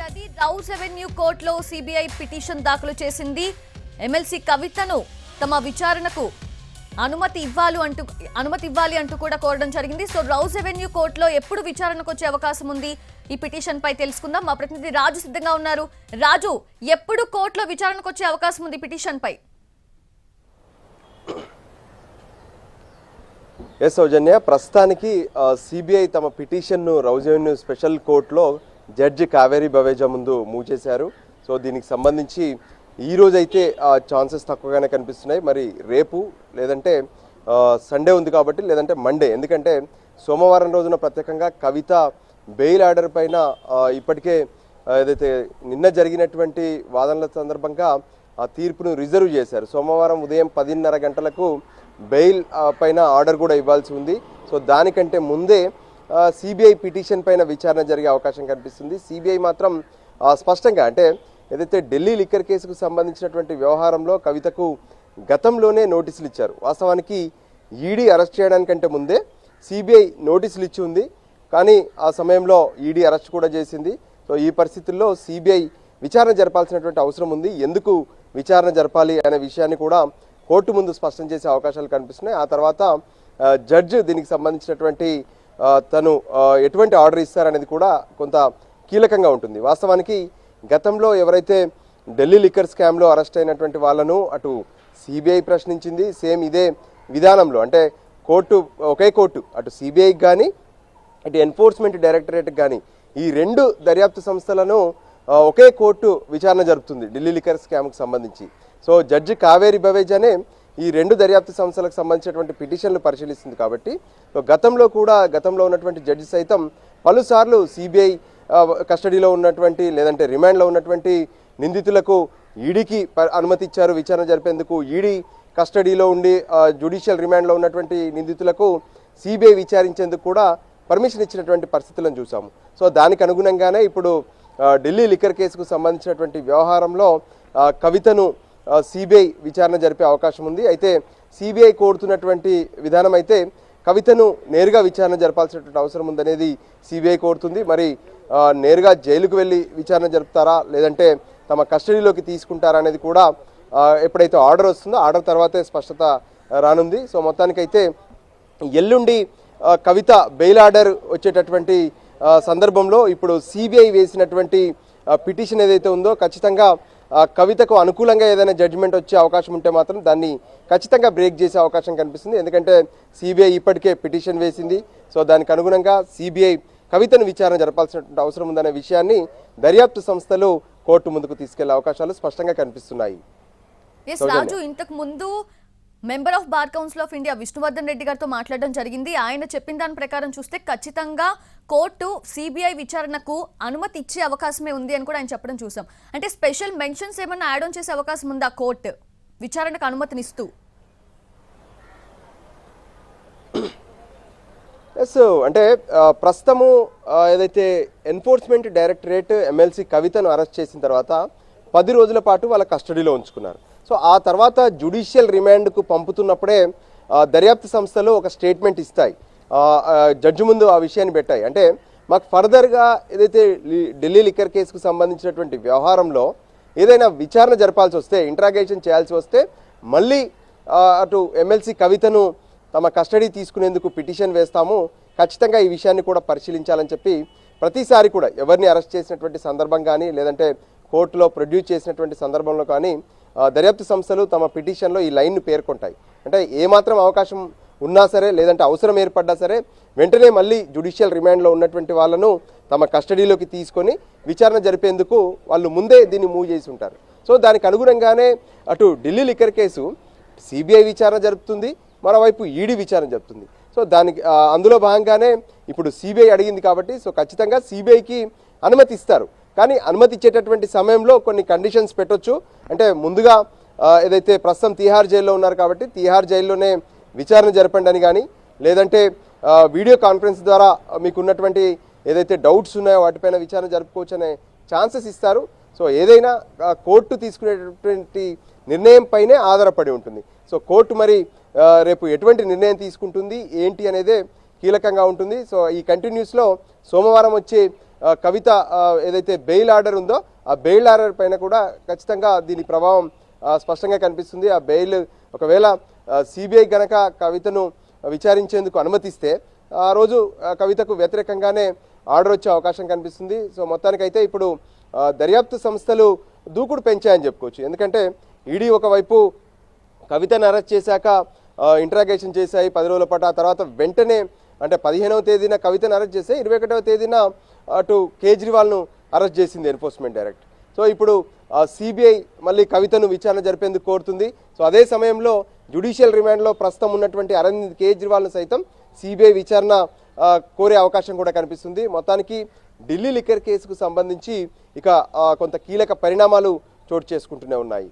Right అది Rouse revenue కోర్టులో CBI petition దాఖలు చేసింది. ఎమ్మెల్సీ కవితను తమ విచారణకు అనుమతి ఇవ్వాలి అంటూ అనుమతి ఇవ్వాలి అంటూ కూడా కోరడం జరిగింది. సో రౌస్ రెవెన్యూ కోర్టులో ఎప్పుడు విచారణకు వచ్చే అవకాశం ఉంది? ఈ పిటిషన్ పై తెలుసుకుందాం. మా ప్రతినిధి రాజు సిద్ధంగా ఉన్నారు. రాజు ఎప్పుడు కోర్టులో విచారణకు వచ్చే అవకాశం ఉంది పిటిషన్ పై? ఎస్ సౌజన్య ప్రస్తుతానికి సిబిఐ తమ పిటిషన్ను రౌజెన్యూ స్పెషల్ కోర్టులో జడ్జి కావేరి బవేజా ముందు మూవ్ చేశారు సో దీనికి సంబంధించి ఈరోజైతే అయితే ఛాన్సెస్ తక్కువగానే కనిపిస్తున్నాయి. మరి రేపు లేదంటే సండే ఉంది కాబట్టి లేదంటే మండే. ఎందుకంటే సోమవారం రోజున ప్రత్యేకంగా కవిత బెయిల్ ఆర్డర్ పైన ఇప్పటికే ఏదైతే నిన్న జరిగినటువంటి వాదనల సందర్భంగా ఆ తీర్పును రిజర్వ్ చేశారు. సోమవారం ఉదయం పదిన్నర గంటలకు బెయిల్ పైన ఆర్డర్ కూడా ఇవ్వాల్సి ఉంది. సో దానికంటే ముందే సిబిఐ పిటిషన్ పైన విచారణ జరిగే అవకాశం కనిపిస్తుంది. సిబిఐ మాత్రం స్పష్టంగా అంటే ఏదైతే ఢిల్లీ లిక్కర్ కేసుకు సంబంధించినటువంటి వ్యవహారంలో కవితకు గతంలోనే నోటీసులు ఇచ్చారు. వాస్తవానికి ఈడీ అరెస్ట్ చేయడానికంటే ముందే సిబిఐ నోటీసులు ఇచ్చి ఉంది. కానీ ఆ సమయంలో ఈడీ అరెస్ట్ కూడా చేసింది. సో ఈ పరిస్థితుల్లో సిబిఐ విచారణ జరపాల్సినటువంటి అవసరం ఉంది. ఎందుకు విచారణ జరపాలి అనే విషయాన్ని కూడా కోర్టు ముందు స్పష్టం చేసే అవకాశాలు కనిపిస్తున్నాయి. ఆ తర్వాత జడ్జ్ దీనికి సంబంధించినటువంటి తను ఎటువంటి ఆర్డర్ ఇస్తారనేది కూడా కొంత కీలకంగా ఉంటుంది. వాస్తవానికి గతంలో ఎవరైతే ఢిల్లీ లిక్కర్ స్కామ్లో అరెస్ట్ అయినటువంటి వాళ్ళను అటు సిబిఐ ప్రశ్నించింది సేమ్ ఇదే విధానంలో. అంటే కోర్టు ఒకే కోర్టు అటు సిబిఐకి కానీ ఇటు ఎన్ఫోర్స్మెంట్ డైరెక్టరేట్కి కానీ ఈ రెండు దర్యాప్తు సంస్థలను ఒకే కోర్టు విచారణ జరుపుతుంది ఢిల్లీ లిక్కర్ స్కామ్కి సంబంధించి. సో జడ్జి కావేరి బవేజానే ఈ రెండు దర్యాప్తు సంస్థలకు సంబంధించినటువంటి పిటిషన్లు పరిశీలిస్తుంది కాబట్టి గతంలో కూడా గతంలో ఉన్నటువంటి జడ్జి సైతం పలుసార్లు సిబిఐ కస్టడీలో ఉన్నటువంటి లేదంటే రిమాండ్లో ఉన్నటువంటి నిందితులకు ఈడీకి ప- అనుమతి ఇచ్చారు విచారణ జరిపేందుకు ఈడీ కస్టడీలో ఉండి జ్యుడిషియల్ రిమాండ్లో ఉన్నటువంటి నిందితులకు సిబిఐ విచారించేందుకు కూడా పర్మిషన్ ఇచ్చినటువంటి పరిస్థితులను చూసాము సో దానికి అనుగుణంగానే ఇప్పుడు ఢిల్లీ లిక్కర్ కేసుకు సంబంధించినటువంటి వ్యవహారంలో కవితను సిబిఐ విచారణ జరిపే అవకాశం ఉంది. అయితే సిబిఐ కోరుతున్నటువంటి విధానం అయితే కవితను నేరుగా విచారణ జరపాల్సినటువంటి అవసరం ఉందనేది సిబిఐ కోరుతుంది. మరి నేరుగా జైలుకు వెళ్ళి విచారణ జరుపుతారా? లేదంటే తమ కస్టడీలోకి తీసుకుంటారా అనేది కూడా ఎప్పుడైతే ఆర్డర్ వస్తుందో ఆర్డర్ తర్వాతే స్పష్టత రానుంది. సో మొత్తానికైతే ఎల్లుండి కవిత బెయిల్ ఆర్డర్ వచ్చేటటువంటి సందర్భంలో ఇప్పుడు సిబిఐ వేసినటువంటి పిటిషన్ ఏదైతే ఉందో ఖచ్చితంగా కవితకు అనుకూలంగా ఏదైనా జడ్జిమెంట్ వచ్చే అవకాశం ఉంటే మాత్రం దాన్ని ఖచ్చితంగా బ్రేక్ చేసే అవకాశం కనిపిస్తుంది ఎందుకంటే సిబిఐ ఇప్పటికే పిటిషన్ వేసింది సో దానికి అనుగుణంగా సిబిఐ కవితను విచారణ జరపాల్సినటువంటి అవసరం ఉందనే విషయాన్ని దర్యాప్తు సంస్థలు కోర్టు ముందుకు తీసుకెళ్ళే అవకాశాలు స్పష్టంగా కనిపిస్తున్నాయి. రాజు ఇంతకు ముందు member of Bar Council of India Vishnuvardhan Reddy గారితో మాట్లాడడం జరిగింది. ఆయన చెప్పిన దాని ప్రకారం చూస్తే ఖచ్చితంగా కోర్టు సిబిఐ విచారణకు అనుమతి ఇచ్చే అవకాశమే ఉంది అని కూడా ఆయన చెప్పడం చూసాం. అంటే స్పెషల్ మెన్షన్స్ ఏమన్నా యాడ్ ఆన్ చేసే అవకాశం ఉందా కోర్టు? విచారణకు అనుమతినిస్తూ. ఎస్ అంటే ప్రస్తుతము ఏదైతే ఎన్ఫోర్స్మెంట్ డైరెక్టరేట్ ఎమ్మెల్సీ కవితను అరెస్ట్ చేసిన తర్వాత పది రోజుల పాటు వాళ్ళ కస్టడీలో ఉంచుకున్నారు. సో ఆ తర్వాత జ్యుడిషియల్ రిమాండ్కు పంపుతున్నప్పుడే దర్యాప్తు సంస్థలు ఒక స్టేట్మెంట్ ఇస్తాయి. జడ్జి ముందు ఆ విషయాన్ని పెట్టాయి. అంటే మాకు ఫర్దర్గా ఏదైతే ఢిల్లీ లిక్కర్ కేసుకు సంబంధించినటువంటి వ్యవహారంలో ఏదైనా విచారణ జరపాల్సి వస్తే ఇంట్రాగేషన్ చేయాల్సి వస్తే మళ్ళీ అటు ఎమ్మెల్సీ కవితను తమ కస్టడీ తీసుకునేందుకు పిటిషన్ వేస్తాము. ఖచ్చితంగా ఈ విషయాన్ని కూడా పరిశీలించాలని చెప్పి ప్రతిసారి కూడా ఎవరిని అరెస్ట్ చేసినటువంటి సందర్భం కానీ లేదంటే కోర్టులో ప్రొడ్యూస్ చేసినటువంటి సందర్భంలో కానీ దర్యాప్తు సంస్థలు తమ పిటిషన్లో ఈ లైన్ను పేర్కొంటాయి. అంటే ఏమాత్రం అవకాశం ఉన్నా సరే లేదంటే అవసరం ఏర్పడ్డా సరే వెంటనే మళ్ళీ జ్యుడిషియల్ రిమాండ్లో ఉన్నటువంటి వాళ్ళను తమ కస్టడీలోకి తీసుకొని విచారణ జరిపేందుకు వాళ్ళు ముందే దీన్ని మూవ్ చేసి ఉంటారు. సో దానికి అనుగుణంగానే అటు ఢిల్లీ లిక్కర్ కేసు సిబిఐ విచారణ జరుపుతుంది మరోవైపు ఈడీ విచారణ జరుపుతుంది. సో దానికి అందులో భాగంగానే ఇప్పుడు సిబిఐ అడిగింది కాబట్టి సో ఖచ్చితంగా సిబిఐకి అనుమతి ఇస్తారు. కానీ అనుమతి ఇచ్చేటటువంటి సమయంలో కొన్ని కండిషన్స్ పెట్టొచ్చు. అంటే ముందుగా ఏదైతే ప్రస్తుతం తీహార్ జైల్లో ఉన్నారు కాబట్టి తీహార్ జైల్లోనే విచారణ జరపండి అని కానీ లేదంటే వీడియో కాన్ఫరెన్స్ ద్వారా మీకున్నటువంటి ఏదైతే డౌట్స్ ఉన్నాయో వాటిపైన విచారణ జరుపుకోవచ్చు అనే ఛాన్సెస్ ఇస్తారు. సో ఏదైనా కోర్టు తీసుకునేటటువంటి నిర్ణయం పైనే ఆధారపడి ఉంటుంది. సో కోర్టు మరి రేపు ఎటువంటి నిర్ణయం తీసుకుంటుంది ఏంటి అనేదే కీలకంగా ఉంటుంది. సో ఈ కంటిన్యూస్లో సోమవారం వచ్చే కవిత ఏదైతే బెయిల్ ఆర్డర్ ఉందో ఆ బెయిల్ ఆర్డర్ పైన కూడా ఖచ్చితంగా దీని ప్రభావం స్పష్టంగా కనిపిస్తుంది. ఆ బెయిల్ ఒకవేళ సిబిఐ గనక కవితను విచారించేందుకు అనుమతిస్తే ఆ రోజు ఆ, కవితకు వ్యతిరేకంగానే ఆర్డర్ వచ్చే అవకాశం కనిపిస్తుంది. సో మొత్తానికైతే ఇప్పుడు దర్యాప్తు సంస్థలు దూకుడు పెంచాయని చెప్పుకోవచ్చు. ఎందుకంటే ఈడీ ఒకవైపు కవితను అరెస్ట్ చేశాక ఇంట్రాగేషన్ చేశాయి పది రోజుల పాటు ఆ తర్వాత వెంటనే అంటే పదిహేనవ తేదీన కవితను అరెస్ట్ చేస్తే ఇరవై ఒకటవ తేదీన అటు కేజ్రీవాల్ను అరెస్ట్ చేసింది ఎన్ఫోర్స్మెంట్ డైరెక్ట్. సో ఇప్పుడు సిబిఐ మళ్ళీ కవితను విచారణ జరిపేందుకు కోరుతుంది. సో అదే సమయంలో జ్యుడిషియల్ రిమాండ్లో ప్రస్తుతం ఉన్నటువంటి అరవింద్ కేజ్రీవాల్ను సైతం సిబిఐ విచారణ కోరే అవకాశం కూడా కనిపిస్తుంది. మొత్తానికి ఢిల్లీ లిక్కర్ కేసుకు సంబంధించి ఇక కొంత కీలక పరిణామాలు చోటు చేసుకుంటూనే ఉన్నాయి.